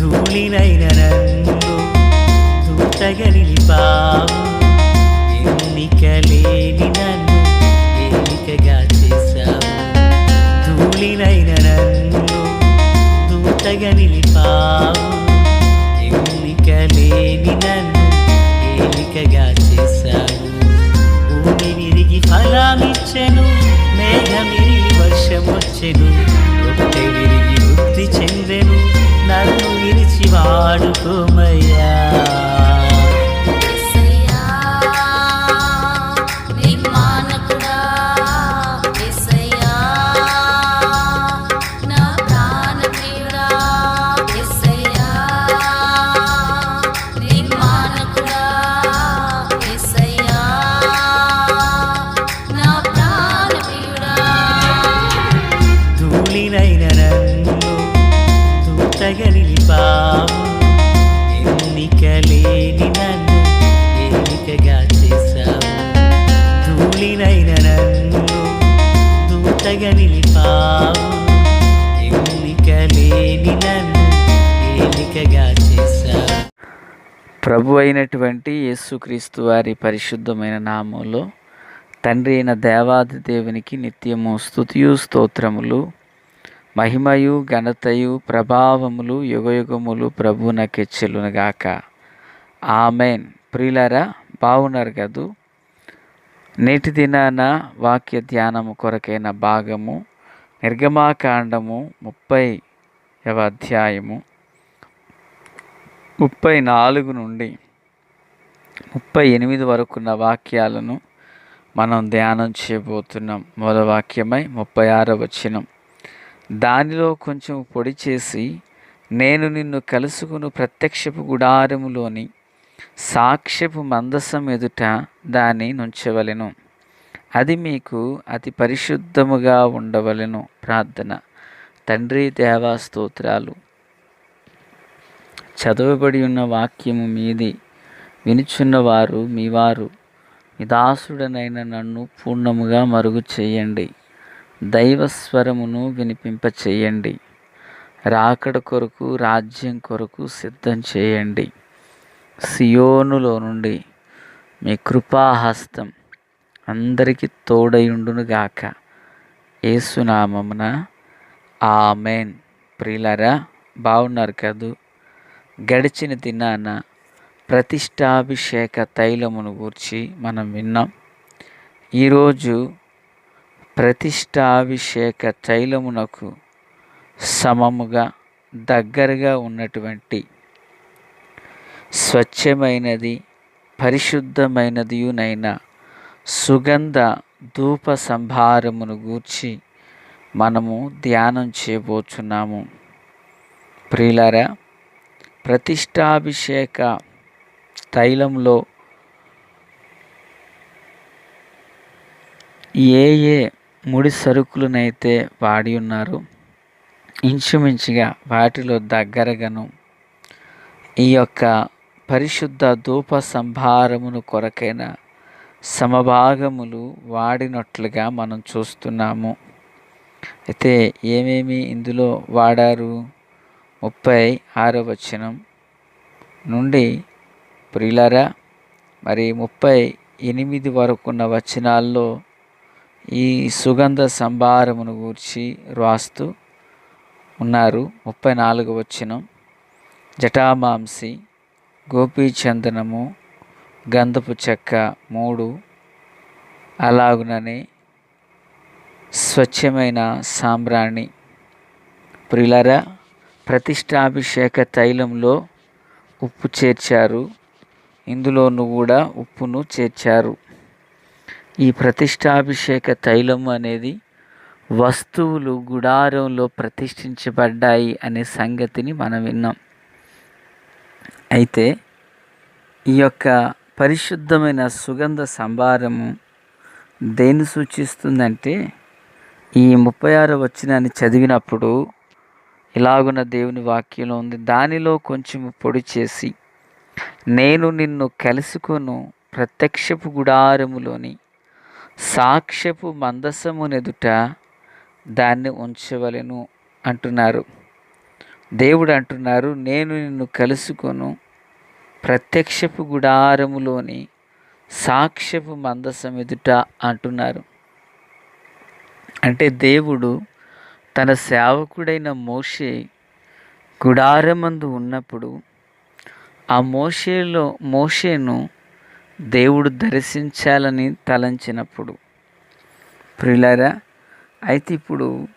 ధూళినైన నన్ను దూతగలి నిలిపావు ఎన్నిక లేని నన్ను ఏలికగా చేశావు. ధూళినైన నన్ను దూతగలి నిలిపావు ఎన్నిక లేని నన్ను ఏలికగా చేశావు. భూమి విరిగి ఫలమిచ్చెను మేఘమిరిగి వర్షమొచ్చెను రొట్టె విరిగి వృద్ధి చెంది வாடுகுமையா ధూళినైన నన్ను దూతగా నిలిపావు ఎన్నిక లేని నన్ను ఏలికగా చేశావు ప్రభు అయినటువంటి యేసుక్రీస్తు వారి పరిశుద్ధమైన నామంలో తండ్రి అయిన దేవాది దేవునికి నిత్యము స్తుతియు స్తోత్రములు మహిమయు ఘనతయు ప్రభావములు యుగయుగములు ప్రభునకెచ్చెలునుగాక. ఆమెన్. ప్రిలరా బాగున్నారు కదూ? నేటి దినాన వాక్య ధ్యానము కొరకైన భాగము నిర్గమాకాండము ముప్పై అధ్యాయము ముప్పై నాలుగు నుండి ముప్పై ఎనిమిది వరకున్న వాక్యాలను మనం ధ్యానం చేయబోతున్నాం. మొదటి వాక్యమై ముప్పై ఆరో వచనం. దానిలో కొంచెం పొడి చేసి నేను నిన్ను కలుసుకుని ప్రత్యక్షపు గుడారములోని సాక్ష్యపు మందసం ఎదుట దాన్ని నుంచవలెను. అది మీకు అతి పరిశుద్ధముగా ఉండవలెను ప్రార్థన. తండ్రి దేవా స్తోత్రాలు. చదవబడి ఉన్న వాక్యము మీది వినుచున్నవారు మీ వారు దాసుడనైన నన్ను పూర్ణముగా మరుగు చేయండి. దైవస్వరమును వినిపింప చేయండి. రాకడ కొరకు రాజ్యం కొరకు సిద్ధం చేయండి. సియోనులో నుండి మీ కృపాహస్తం అందరికీ తోడయుండునుగాక ఏసునామమున ఆమెన్. ప్రియులరా బాగున్నారు కదూ? గడిచిన దినాన ప్రతిష్టాభిషేక తైలమును గూర్చి మనం విన్నాం. ఈరోజు ప్రతిష్టాభిషేక తైలమునకు సమముగా దగ్గరగా ఉన్నటువంటి స్వచ్ఛమైనది పరిశుద్ధమైనదియునైన సుగంధ ధూప సంభారమును గూర్చి మనము ధ్యానం చేయబోచున్నాము. ప్రియులారా ప్రతిష్టాభిషేక తైలంలో ఏ ఏ ముడి సరుకులనైతే వాడి ఉన్నారు ఇంచుమించుగా వాటిలో దగ్గరగాను. ఈ యొక్క పరిశుద్ధ ధూప సంభారమును కొరకైన సమభాగములు వాడినట్లుగా మనం చూస్తున్నాము. అయితే ఏమేమి ఇందులో వాడారు? ముప్పై ఆరో వచనం నుండి ప్రియులరా మరి ముప్పై ఎనిమిది వరకున్న వచనాల్లో ఈ సుగంధ సంభారమును గూర్చి రాస్తూ ఉన్నారు. ముప్పై నాలుగు వచనం జటామాంసి గోపీచందనము గంధపు చెక్క మూడు అలాగుననే స్వచ్ఛమైన సాంబ్రాణి. ప్రిలరా ప్రతిష్టాభిషేక తైలంలో ఉప్పు చేర్చారు. ఇందులోనూ కూడా ఉప్పును చేర్చారు. ఈ ప్రతిష్టాభిషేక తైలం అనేది వస్తువులు గుడారంలో ప్రతిష్ఠించబడ్డాయి అనే సంగతిని మనం విన్నాం. అయితే ఈ యొక్క పరిశుద్ధమైన సుగంధ సంభారము దేన్ని సూచిస్తుందంటే ఈ ముప్పై ఆరు వచ్చినాన్ని చదివినప్పుడు ఇలాగున్న దేవుని వాక్యంలో ఉంది దానిలో కొంచెం పొడి చేసి నేను నిన్ను కలుసుకొను ప్రత్యక్షపు గుడారములోని సాక్ష్యపు మందసమునెదుట దాన్ని ఉంచవలెను అంటున్నారు. దేవుడు అంటున్నారు నేను నిన్ను కలుసుకొను ప్రత్యక్షపు గుడారములోని సాక్ష్యపు మందసం ఎదుట అంటున్నారు. అంటే దేవుడు తన సేవకుడైన మోషే గుడారమందు ఉన్నప్పుడు ఆ మోషేలో మోషేను దేవుడు దర్శించాలని తలంచినప్పుడు. ప్రిలారా అయితే ఇప్పుడు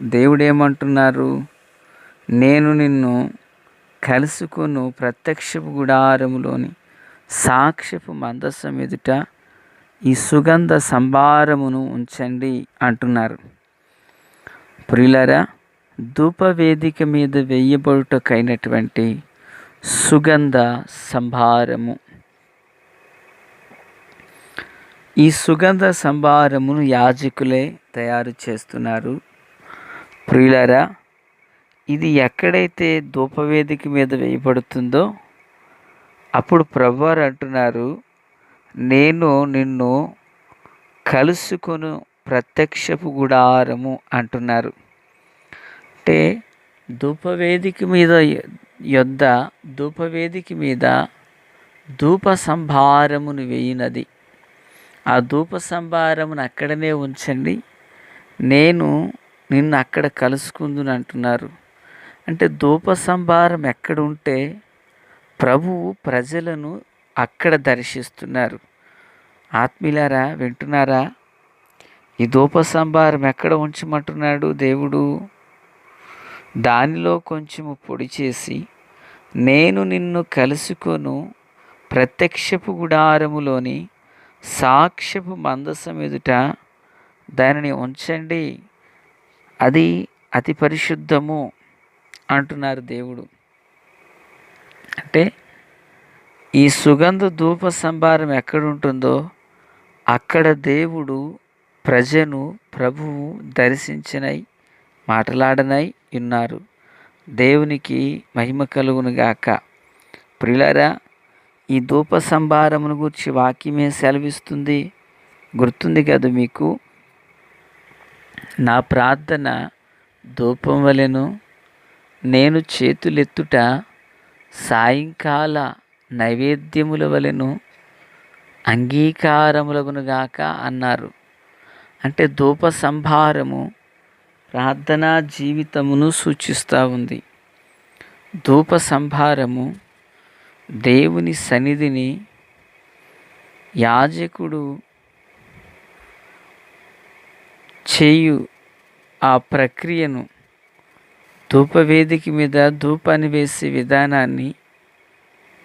దేవుడు ఏమంటున్నారు? నేను నిన్ను కలుసుకొను ప్రత్యక్షపు గుడారములోని సాక్ష్యపు మందసం ఎదుట ఈ సుగంధ సంభారమును ఉంచండి అంటున్నారు. ప్రియులరా ధూపవేదిక మీద వేయబడుటకైనటువంటి సుగంధ సంభారము. ఈ సుగంధ సంభారమును యాజకులే తయారు చేస్తున్నారు. ప్రియులరా ఇది ఎక్కడైతే ధూపవేదిక మీద వేయబడుతుందో అప్పుడు ప్రభువారు అంటున్నారు నేను నిన్ను కలుసుకొను ప్రత్యక్షపు గుడారము అంటున్నారు. అంటే ధూపవేదిక మీద యొద్ద ధూపవేదిక మీద ధూప సంభారమును వేయినది. ఆ ధూప సంభారమును అక్కడనే ఉంచండి. నేను నిన్ను అక్కడ కలుసుకుందును అంటున్నారు. అంటే ధూప సంభారం ఎక్కడ ఉంటే ప్రభువు ప్రజలను అక్కడ దర్శిస్తున్నారు. ఆత్మీయులారా వింటున్నారా? ఈ ధూప సంభారం ఎక్కడ ఉంచమంటున్నాడు దేవుడు? దానిలో కొంచెము పొడి చేసి నేను నిన్ను కలుసుకొను ప్రత్యక్షపు గుడారములోని సాక్ష్యపు మందసం ఎదుట దానిని ఉంచండి. అది అతి పరిశుద్ధము. అంటున్నారు దేవుడు. అంటే ఈ సుగంధ ధూప సంభారం ఎక్కడుంటుందో అక్కడ దేవుడు ప్రజను ప్రభువు దర్శించినై మాట్లాడనై ఉన్నారు. దేవునికి మహిమ కలుగునుగాక ప్రిలరా ఈ ధూప సంభారమును గురించి వాక్యమే సెలవిస్తుంది? గుర్తుంది కదా మీకు? నా ప్రార్థన ధూపం వలెను నేను చేతులెత్తుట సాయంకాల నైవేద్యముల వలెను అంగీకారములగునుగాక అన్నారు. అంటే ధూప సంభారము ప్రార్థనా జీవితమును సూచిస్తూ ఉంది. ధూప సంభారము దేవుని సన్నిధిని యాజకుడు చేయు ఆ ప్రక్రియను ధూపవేదిక మీద ధూపాన్ని వేసే విధానాన్ని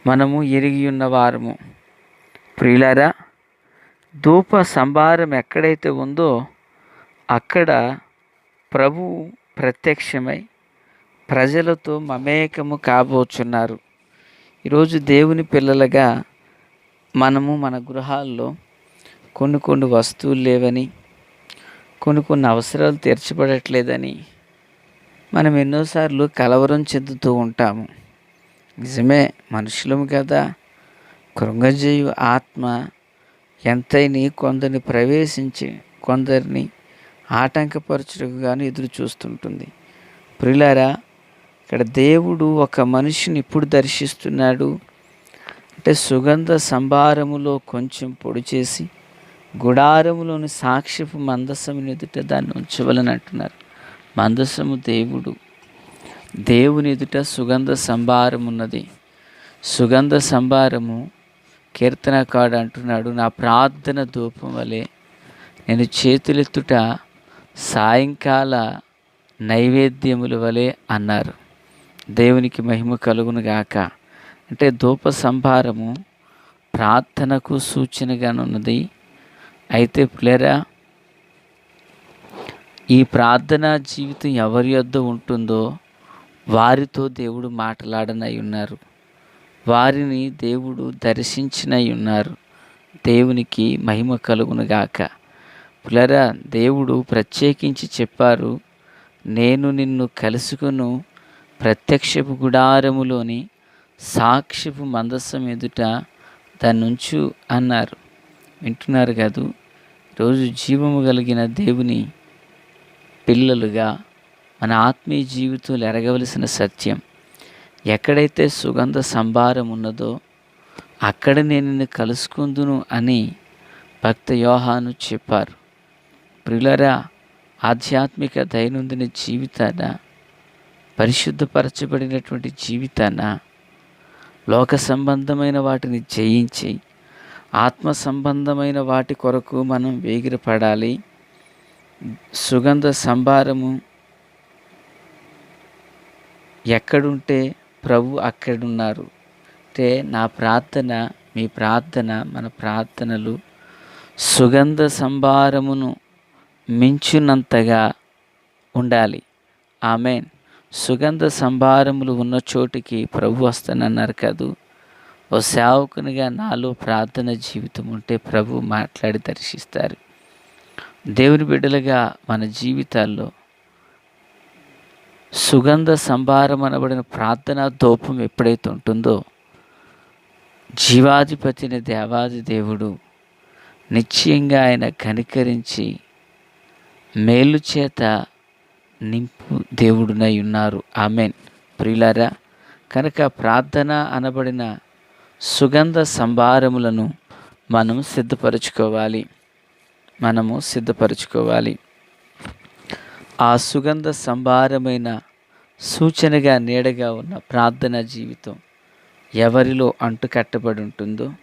మనము ఎరిగి ఉన్నవారము ప్రియులారా ధూప సంభారం ఎక్కడైతే ఉందో అక్కడ ప్రభు ప్రత్యక్షమై ప్రజలతో మమేకము కాబోచున్నారు. ఈరోజు దేవుని పిల్లలుగా మనము మన గృహాల్లో కొన్ని కొన్ని వస్తువులు లేవని కొన్ని కొన్ని అవసరాలు తీర్చబడట్లేదని మనం ఎన్నోసార్లు కలవరం చెందుతూ ఉంటాము. నిజమే మనుషులము కదా. కృంగజీవి ఆత్మ ఎంతైని కొందరిని ప్రవేశించి కొందరిని ఆటంకపరచుటకు గాను ఎదురు చూస్తుంటుంది. ప్రిలారా ఇక్కడ దేవుడు ఒక మనిషిని ఇప్పుడు దర్శిస్తున్నాడు? అంటే సుగంధ సంభారములో కొంచెం పొడి చేసి గుడారములోని సాక్షిపు మందసము ఎదుట దాన్ని ఉంచవలని అంటున్నారు మందసము దేవుడు. దేవుని ఎదుట సుగంధ సంభారం ఉన్నది సుగంధ సంభారము కీర్తనకాడు అంటున్నాడు నా ప్రార్థన ధూపం వలె నేను చేతులెత్తుట సాయంకాల నైవేద్యముల వలె అన్నారు. దేవునికి మహిమ కలుగును గాక. అంటే ధూప సంభారము ప్రార్థనకు సూచనగానున్నది. అయితే ప్లేరా ఈ ప్రార్థనా జీవితం ఎవరి యొద్ద ఉంటుందో వారితో దేవుడు మాట్లాడనై ఉన్నారు. వారిని దేవుడు దర్శించినై ఉన్నారు. దేవునికి మహిమ కలుగునుగాక పులరా దేవుడు ప్రత్యేకించి చెప్పారు నేను నిన్ను కలుసుకును ప్రత్యక్షపు గుడారములోని సాక్షిపు మందస్సం ఎదుట దాన్నుంచు అన్నారు. వింటున్నారు కాదు? రోజు జీవము కలిగిన దేవుని పిల్లలుగా మన ఆత్మీయ జీవితంలో ఎరగవలసిన సత్యం. ఎక్కడైతే సుగంధ సంభారం ఉన్నదో అక్కడ నేను నిన్ను కలుసుకుందును అని భక్త యోహాను చెప్పారు. ప్రియులరా ఆధ్యాత్మిక దైనందిన జీవితాన పరిశుద్ధపరచబడినటువంటి జీవితాన లోక సంబంధమైన వాటిని జయించి ఆత్మ సంబంధమైన వాటి కొరకు మనం వేగిరపడాలి. సుగంధ సంభారము ఎక్కడుంటే ప్రభు అక్కడున్నారు. అంటే నా ప్రార్థన మీ ప్రార్థన మన ప్రార్థనలు సుగంధ సంభారమును మించునంతగా ఉండాలి. ఆమెన్. సుగంధ సంభారములు ఉన్న చోటికి ప్రభు వస్తానన్నారు కాదు. ఓ సేవకునిగా నాలో ప్రార్థన జీవితం ఉంటే ప్రభు మాట్లాడి దర్శిస్తారు. దేవుని బిడ్డలుగా మన జీవితాల్లో సుగంధ సంభారం అనబడిన ప్రార్థనా దూపం ఎప్పుడైతే ఉంటుందో జీవాధిపతిని దేవాది దేవుడు నిశ్చయంగా ఆయన కనికరించి మేలు చేత నింపు దేవుడునై ఉన్నారు. ఆమెన్. ప్రియులారా కనుక ప్రార్థన అనబడిన సుగంధ సంభారములను మనం సిద్ధపరచుకోవాలి. మనము సిద్ధపరచుకోవాలి. ఆ సుగంధ సంభారమైన సూచనగా నీడగా ఉన్న ప్రార్థన జీవితం ఎవరిలో అంటుకట్టబడి ఉంటుందో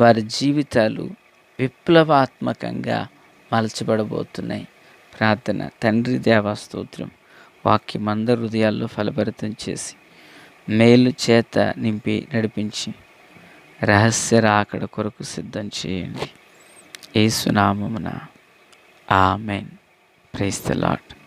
వారి జీవితాలు విప్లవాత్మకంగా మలచబడబోతున్నాయి. ప్రార్థన. తండ్రి దేవాస్తోత్రం వాక్యం అందరి హృదయాల్లో ఫలభరితం చేసి మేలు చేత నింపి నడిపించి రహస్య రాకడ కొరకు సిద్ధం చేయండి. ఏసునామమున ఆమెన్. Praise the Lord